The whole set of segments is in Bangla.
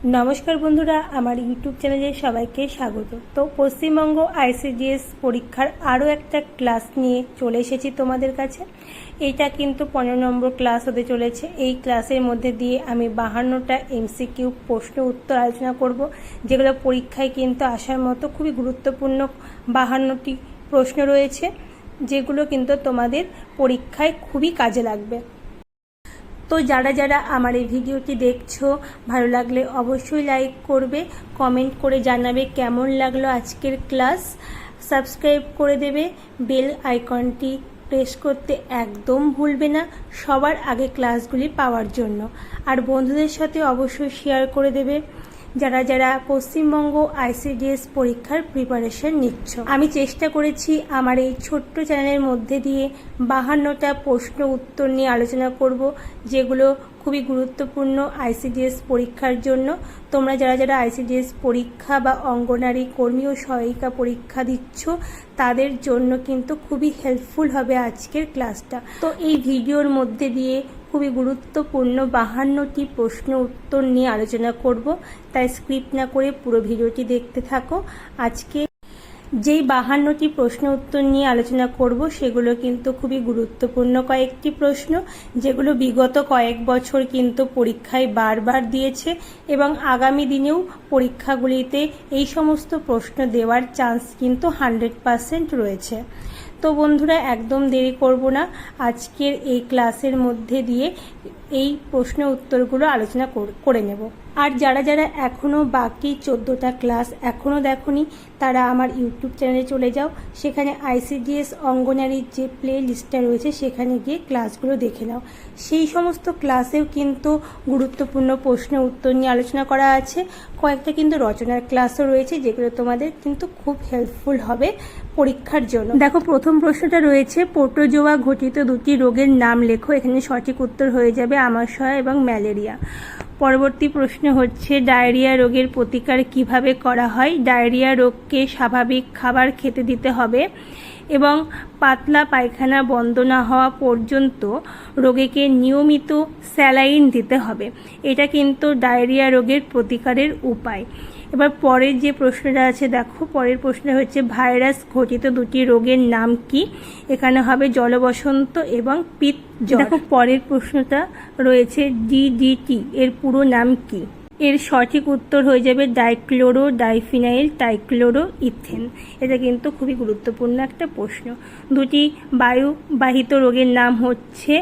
নমস্কার বন্ধুরা, আমার ইউটিউব চ্যানেলে সবাইকে স্বাগত। তো পশ্চিমবঙ্গ আইসিডিএস পরীক্ষার আরও একটা ক্লাস নিয়ে চলে এসেছি তোমাদের কাছে। এইটা কিন্তু পনেরো নম্বর ক্লাস হতে চলেছে। এই ক্লাসের মধ্যে দিয়ে আমি বাহান্নটা এমসিকিউ প্রশ্ন উত্তর আলোচনা করব, যেগুলো পরীক্ষায় কিন্তু আসার মতো খুবই গুরুত্বপূর্ণ বাহান্নটি প্রশ্ন রয়েছে, যেগুলো কিন্তু তোমাদের পরীক্ষায় খুবই কাজে লাগবে। তো যারা যারা আমার এই ভিডিওটি দেখছ, ভালো লাগলে অবশ্যই লাইক করবে কমেন্ট করে জানাবে কেমন লাগল আজকের ক্লাস সাবস্ক্রাইব করে দেবে বেল আইকনটি প্রেস করতে একদম ভুলবে না সবার আগে ক্লাসগুলি পাওয়ার জন্য। আর বন্ধুদের সাথে অবশ্যই শেয়ার করে দেবে। যারা যারা পশ্চিমবঙ্গ আইসিডিএস পরীক্ষার প্রিপারেশন নিচ্ছ। আমি চেষ্টা করেছি আমার এই ছোট্ট চ্যানেলের মধ্যে দিয়ে বাহান্নটা প্রশ্ন উত্তর নিয়ে আলোচনা করব, যেগুলো খুবই গুরুত্বপূর্ণ আইসিডিএস পরীক্ষার জন্য। তোমরা যারা যারা আইসিডিএস পরীক্ষা বা অঙ্গনারী কর্মী ও সহায়িকা পরীক্ষা দিচ্ছ, তাদের জন্য কিন্তু খুবই হেল্পফুল হবে আজকের ক্লাসটা তো এই ভিডিওর মধ্যে দিয়ে খুবই গুরুত্বপূর্ণ বাহান্নটি প্রশ্ন উত্তর নিয়ে আলোচনা করব। তাই স্ক্রিপ্ট না করে পুরো ভিডিওটি দেখতে থাকো। আজকে যেই বাহান্নটি প্রশ্ন উত্তর নিয়ে আলোচনা করব, সেগুলো কিন্তু খুবই গুরুত্বপূর্ণ কয়েকটি প্রশ্ন, যেগুলো বিগত কয়েক বছর কিন্তু পরীক্ষায় বারবার দিয়েছে এবং আগামী দিনেও পরীক্ষাগুলিতে এই সমস্ত প্রশ্ন দেওয়ার চান্স কিন্তু হান্ড্রেড রয়েছে। তো বন্ধুরা, একদম দেরি করব না। আজকের এই ক্লাসের মধ্যে দিয়ে এই প্রশ্ন উত্তরগুলো আলোচনা করে নেব। আর যারা যারা এখনও বাকি চোদ্দোটা ক্লাস এখনও দেখনি, তারা আমার ইউটিউব চ্যানেলে চলে যাও। সেখানে আইসিডিএস অঙ্গনারীর যে প্লে লিস্টটা রয়েছে, সেখানে গিয়ে ক্লাসগুলো দেখে নাও। সেই সমস্ত ক্লাসেও কিন্তু গুরুত্বপূর্ণ প্রশ্ন উত্তর নিয়ে আলোচনা করা আছে। কয়েকটা কিন্তু রচনার ক্লাসও রয়েছে, যেগুলো তোমাদের কিন্তু খুব হেল্পফুল হবে পরীক্ষার জন্য। দেখো, প্রথম প্রশ্নটা রয়েছে পোটোজোয়া ঘটিত দুটি রোগের নাম লেখো, এখানে সঠিক উত্তর হয়ে যাবে আমাশয় এবং ম্যালেরিয়া। পরবর্তী প্রশ্ন হচ্ছে, ডায়রিয়া রোগের প্রতিকার কীভাবে করা হয়? ডায়রিয়া রোগকে স্বাভাবিক খাবার খেতে দিতে হবে এবং পাতলা পায়খানা বন্ধ না হওয়া পর্যন্ত রোগীকে নিয়মিত স্যালাইন দিতে হবে। এটা কিন্তু ডায়রিয়া রোগের প্রতিকারের উপায়। এবার পরের যে প্রশ্নটা আছে, দেখো, পরের প্রশ্ন হচ্ছে, ভাইরাস ঘটিত দুটি রোগের নাম কি? এখানে হবে জলবসন্ত এবং পিত দেখো, পরের প্রশ্নটা রয়েছে ডিডিটি এর পুরো নাম কি? এর সঠিক উত্তর হয়ে যাবে ডাইক্লোরো ডাইফিনাইল টাইক্লোরো ইথেন। এটা কিন্তু খুবই গুরুত্বপূর্ণ একটা প্রশ্ন। দুটি বায়ুবাহিত রোগের নাম হচ্ছে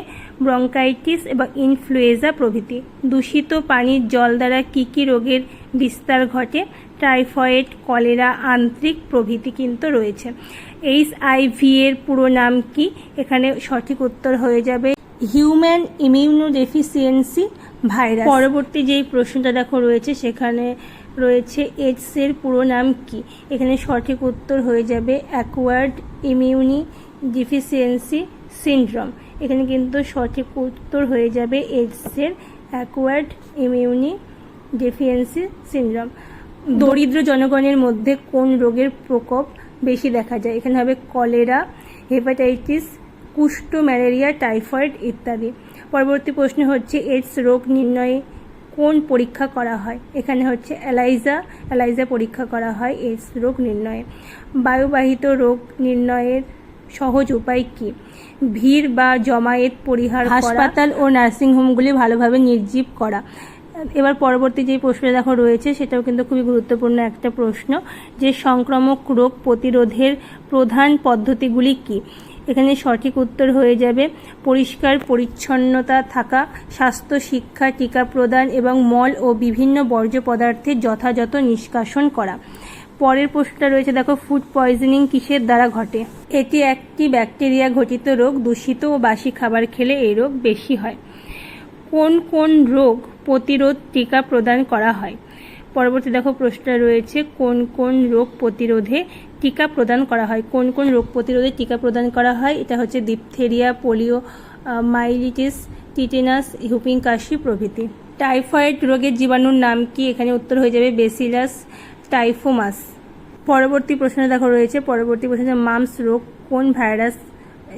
ব্রঙ্কাইটিস এবং ইনফ্লুয়েজা প্রভৃতি। দূষিত পানির জল দ্বারা কী কী রোগের বিস্তার ঘটে? টাইফয়েড, কলেরা, আন্ত্রিক প্রভৃতি কিন্তু রয়েছে। এইচ আইভি এর পুরো নাম কি? এখানে সঠিক উত্তর হয়ে যাবে হিউম্যান ইমিউনোডেফিসিয়েন্সি ভাইরাস। পরবর্তী যেই প্রশ্নটা দেখো রয়েছে সেখানে রয়েছে এইডস এর পুরো নাম কি? এখানে সঠিক উত্তর হয়ে যাবে অ্যাকোয়ার্ড ইমিউনি ডিফিসিয়েন্সি সিন্ড্রোম এখানে কিন্তু সঠিক উত্তর হয়ে যাবে এইডসের অ্যাকোয়ার্ড ইমিউনি ডেফিয়েন্সি সিন্ড্রোম দরিদ্র জনগণের মধ্যে কোন রোগের প্রকোপ বেশি দেখা যায়? এখানে হবে কলেরা হেপাটাইটিস কুষ্ঠ ম্যালেরিয়া, টাইফয়েড ইত্যাদি। পরবর্তী প্রশ্ন হচ্ছে, এইডস রোগ নির্ণয়ে কোন পরীক্ষা করা হয়? এখানে হচ্ছে অ্যালাইজা অ্যালাইজা পরীক্ষা করা হয় এইডস রোগ নির্ণয়ে। বায়ুবাহিত রোগ নির্ণয়ের সহজ উপায় কি? ভিড় বা জমায়েত পরিহার হাসপাতাল ও নার্সিংহোমগুলি ভালোভাবে নির্জীব করা। এবার পরবর্তী যে প্রশ্নটা দেখো রয়েছে, সেটাও কিন্তু খুবই গুরুত্বপূর্ণ একটা প্রশ্ন, যে সংক্রামক রোগ প্রতিরোধের প্রধান পদ্ধতিগুলি কি? এখানে সঠিক উত্তর হয়ে যাবে। পরিষ্কার পরিচ্ছন্নতা থাকা, স্বাস্থ্য, শিক্ষা, টিকা প্রদান এবং মল ও বিভিন্ন বর্জ্য পদার্থের যথাযথ নিষ্কাশন করা। পরের প্রশ্নটা রয়েছে, দেখো ফুড পয়জনিং কিসের দ্বারা ঘটে? এটি একটি ব্যাকটেরিয়া ঘটিত রোগ, দূষিত ও বাসি খাবার খেলে এই রোগ বেশি হয়। কোন কোন রোগ প্রতিরোধ টিকা প্রদান করা হয়? পরবর্তী, দেখো, প্রশ্নটা রয়েছে, কোন কোন রোগ প্রতিরোধে টিকা প্রদান করা হয়। কোন কোন রোগ প্রতিরোধে টিকা প্রদান করা হয়? এটা হচ্ছে diphtheria polio myelitis tetanus whooping কাশি প্রভৃতি। টাইফয়েড রোগের জীবাণুর নাম কি? এখানে উত্তর হয়ে যাবে বেসিলাস টাইফোমাস পরবর্তী প্রশ্ন দেখো রয়েছে। পরবর্তী প্রশ্ন মামস রোগ কোন ভাইরাস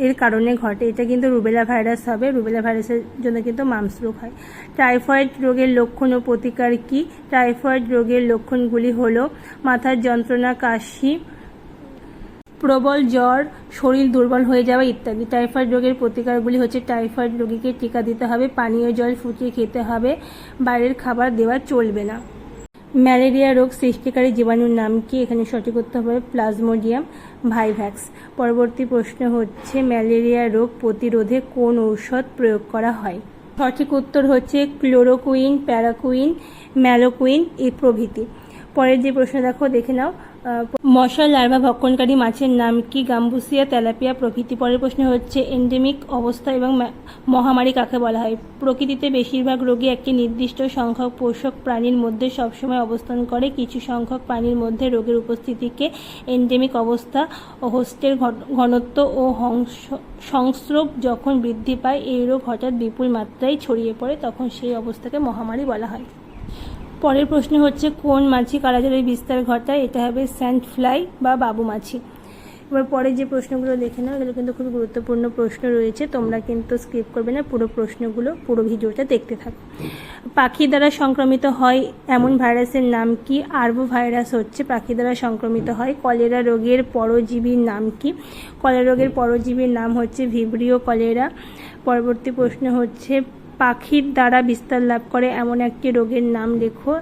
এর কারণে ঘটে? এটা কিন্তু রুবেলা ভাইরাস হবে। রুবেলা ভাইরাসের জন্য কিন্তু মামস রোগ হয়। টাইফয়েড রোগের লক্ষণ ও প্রতিকার কি? টাইফয়েড রোগের লক্ষণগুলি হলো, মাথার যন্ত্রণা, কাশি প্রবল জ্বর, শরীর দুর্বল হয়ে যাওয়া ইত্যাদি। টাইফয়েড রোগের প্রতিকারগুলি হচ্ছে টাইফয়েড রোগীকে টিকা দিতে হবে, পানীয় জল ফুটিয়ে খেতে হবে, বাইরের খাবার দেওয়া চলবে না। ম্যালেরিয়া রোগ সৃষ্টিকারী জীবাণুর নাম কি? এখানে সঠিক করতে হবে প্লাজমোডিয়াম ভাইভ্যাক্স। পরবর্তী প্রশ্ন হচ্ছে, ম্যালেরিয়া রোগ প্রতিরোধে কোন ঔষধ প্রয়োগ করা হয়? সঠিক উত্তর হচ্ছে ক্লোরোকুইন, প্যারাকুইন, ম্যালোকুইন এই প্রভৃতি। পরের যে প্রশ্ন দেখো, দেখে নাও। মশা লার্ভা ভক্ষণকারী মাছের নাম কি? গাম্বুসিয়া তেলাপিয়া প্রকৃতি পরের প্রশ্ন হচ্ছে এন্ডেমিক অবস্থা এবং মহামারী কাকে বলা হয়? প্রকৃতিতে বেশিরভাগ রোগী একটি নির্দিষ্ট সংখ্যক পোষক প্রাণীর মধ্যে সবসময় অবস্থান করে। কিছু সংখ্যক প্রাণীর মধ্যে রোগের উপস্থিতিকে এন্ডেমিক অবস্থা ও হোস্টের ঘনত্ব ও সংস্রব যখন বৃদ্ধি পায়, এই রোগ হঠাৎ বিপুল মাত্রায় ছড়িয়ে পড়ে, তখন সেই অবস্থাকে মহামারী বলা হয়। পরের প্রশ্ন হচ্ছে, কোন মাছি কালাজারের বিস্তার ঘটায় এটা হবে স্যান্ড ফ্লাই বা বাবু মাছি এবার পরে যে প্রশ্নগুলো দেখে নাও, এগুলো কিন্তু খুব গুরুত্বপূর্ণ প্রশ্ন রয়েছে। তোমরা কিন্তু স্কিপ করবে না, পুরো প্রশ্নগুলো, পুরো ভিডিওটা দেখতে থাকো। পাখি দ্বারা সংক্রমিত হয় এমন ভাইরাসের নাম কি? আরবো ভাইরাস হচ্ছে পাখি দ্বারা সংক্রমিত হয়। কলেরা রোগের পরজীবীর নাম কি? কলেরা রোগের পরজীবীর নাম হচ্ছে ভিব্রিও কলেরা। পরবর্তী প্রশ্ন হচ্ছে পাখির দ্বারা বিস্তার লাভ করে। এমন একটি রোগের নাম লেখো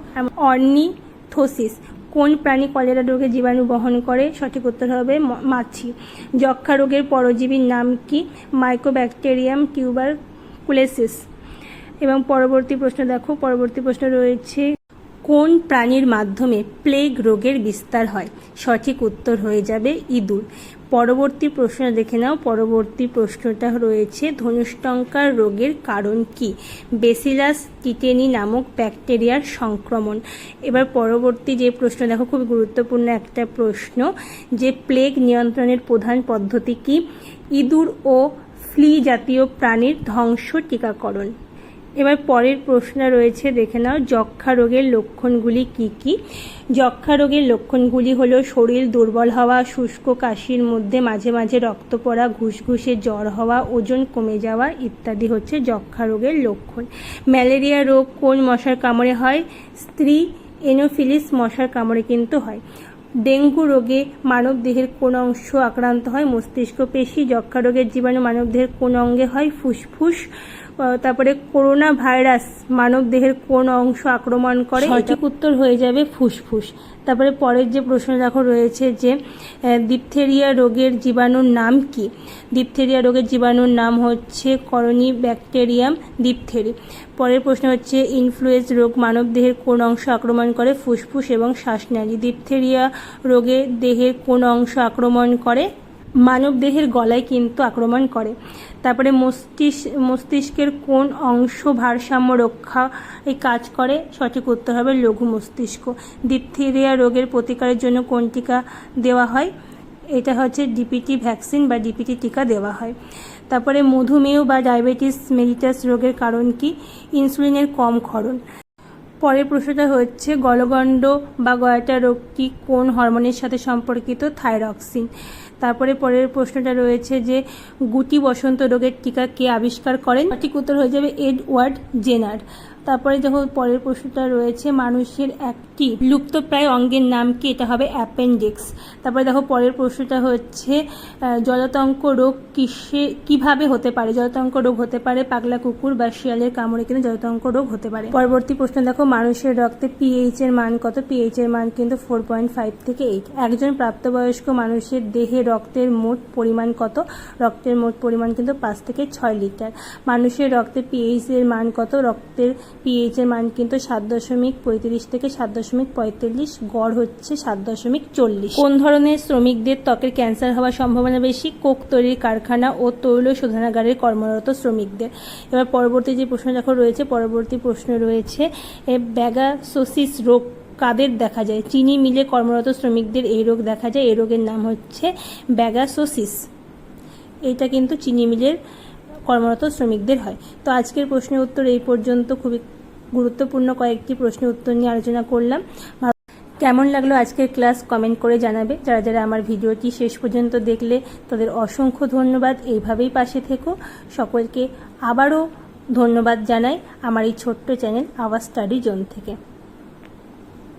অর্নিথোসিস। কোন প্রাণী কলেরা রোগে জীবাণু বহন করে? সঠিক উত্তর হবে মাছি। যক্ষা রোগের পরজীবীর নাম কি? মাইক্রোব্যাকটেরিয়াম টিউবার কুলেসিস এবং পরবর্তী প্রশ্ন দেখো। পরবর্তী প্রশ্ন রয়েছে কোন প্রাণীর মাধ্যমে প্লেগ রোগের বিস্তার হয়? সঠিক উত্তর হয়ে যাবে ইঁদুর। পরবর্তী প্রশ্ন দেখে নাও। পরবর্তী প্রশ্নটা রয়েছে, ধনুষ্টঙ্কার রোগের কারণ কি? বেসিলাস টিটেনি নামক ব্যাকটেরিয়ার সংক্রমণ। এবার পরবর্তী যে প্রশ্ন, দেখো খুব গুরুত্বপূর্ণ একটা প্রশ্ন, যে প্লেগ নিয়ন্ত্রণের প্রধান পদ্ধতি কি? ইঁদুর ও ফ্লি জাতীয় প্রাণীর ধ্বংস টিকাকরণ। এবার পরের প্রশ্ন রয়েছে, দেখে নাও যক্ষা রোগের লক্ষণগুলি কি কি? যক্ষা রোগের লক্ষণগুলি হলো শরীর দুর্বল হওয়া, শুষ্ক কাশির মধ্যে মাঝে মাঝে রক্ত পড়া, ঘুষঘুষে জ্বর হওয়া, ওজন কমে যাওয়া ইত্যাদি হচ্ছে যক্ষা রোগের লক্ষণ। ম্যালেরিয়া রোগ কোন মশার কামড়ে হয়? স্ত্রী, এনোফিলিস মশার কামড়ে কিন্তু হয়। ডেঙ্গু রোগে মানব দেহের কোন অংশ আক্রান্ত হয়? মস্তিষ্ক, পেশি যক্ষা রোগের জীবাণু মানব দেহের কোন অঙ্গে হয়? ফুসফুস তারপরে করোনা ভাইরাস, মানব দেহের কোন অংশ আক্রমণ করে সঠিক উত্তর হয়ে যাবে ফুসফুস। তারপরে পরের যে প্রশ্ন দেখো রয়েছে যে ডিপথেরিয়া রোগের জীবাণুর নাম কি? ডিপথেরিয়া রোগের জীবাণুর নাম হচ্ছে করনি ব্যাকটেরিয়াম ডিপথেরি পরের প্রশ্ন হচ্ছে ইনফ্লুয়েঞ্জ রোগ মানব দেহের কোন অংশ আক্রমণ করে, ফুসফুস এবং শ্বাসনালী। ডিপথেরিয়া রোগে দেহের কোন অংশ আক্রমণ করে? মানব দেহের গলায় কিন্তু আক্রমণ করে। তারপরে মস্তিষ্ক, মস্তিষ্কের কোন অংশ ভারসাম্য রক্ষা এই কাজ করে, সঠিক উত্তর হবে লঘু মস্তিষ্ক। ডিপথেরিয়া রোগের প্রতিকারের জন্য কোন টিকা দেওয়া হয়? এটা হচ্ছে ডিপিটি ভ্যাকসিন বা ডিপিটি টিকা দেওয়া হয়। তারপরে মধুমেহ বা ডায়াবেটিস মেলিটাস রোগের কারণ কি? ইনসুলিনের কম ক্ষরণ। পরের প্রশ্নটা হচ্ছে, গলগণ্ড বা গয়াটা রোগটি কোন হরমোনের সাথে সম্পর্কিত? থাইরক্সিন তারপরে পরের প্রশ্নটা রয়েছে যে গুটি বসন্ত রোগের টিকা কে আবিষ্কার করেন? সঠিক উত্তর হয়ে যাবে এডওয়ার্ড জেনার তারপরে যখন পরের প্রশ্নটা রয়েছে, মানুষের একটি লুপ্তপ্রায় অঙ্গের নাম কি? এটা হবে অ্যাপেন্ডিক্স। তারপরে দেখো পরের প্রশ্নটা হচ্ছে জলতঙ্ক রোগ কিসে, কীভাবে হতে পারে? জলতঙ্ক রোগ হতে পারে পাগলা কুকুর বা শিয়ালের কামড়ে কিন্তু জলতঙ্ক রোগ হতে পারে। পরবর্তী প্রশ্ন দেখো, মানুষের রক্তে পিএইচ এর মান কত? পিএইচ এর মান কিন্তু ফোর পয়েন্ট ফাইভ থেকে এইট একজন প্রাপ্তবয়স্ক মানুষের দেহে রক্তের মোট পরিমাণ কত? রক্তের মোট পরিমাণ কিন্তু পাঁচ থেকে ছয় লিটার। মানুষের রক্তে পিএইচ এর মান কত? রক্তের পিএইচ এর মান কিন্তু সাত দশমিক পঁয়ত্রিশ থেকে সাত দশমিক পঁয়তাল্লিশ, গড় হচ্ছে সাত দশমিক চল্লিশ। কোন ধরনের শ্রমিকদের ত্বকের ক্যান্সার হওয়ার সম্ভাবনা বেশি? কোক তৈরির কারখানা ও তৈল শোধনাগারের কর্মরত শ্রমিকদের। এবার পরবর্তী যে প্রশ্ন দেখো রয়েছে, পরবর্তী প্রশ্ন রয়েছে ব্যাগাসোসিস রোগ কাদের দেখা যায়? চিনি মিলে কর্মরত শ্রমিকদের এই রোগ দেখা যায়। এই রোগের নাম হচ্ছে ব্যাগাসোসিস। এটা কিন্তু চিনি মিলের কর্মরত শ্রমিকদের হয়। তো আজকের প্রশ্নের উত্তর এই পর্যন্ত। খুবই গুরুত্বপূর্ণ কয়েকটি প্রশ্নের উত্তর নিয়ে আলোচনা করলাম। কেমন লাগল আজকের ক্লাস কমেন্ট করে জানাবে। যারা যারা আমার ভিডিওটি শেষ পর্যন্ত দেখলে, তাদের অসংখ্য ধন্যবাদ। এইভাবেই পাশে থেকো। সকলকে আবারও ধন্যবাদ জানাই আমার এই ছোট্ট চ্যানেল আওয়াজ স্টাডি জোন থেকে।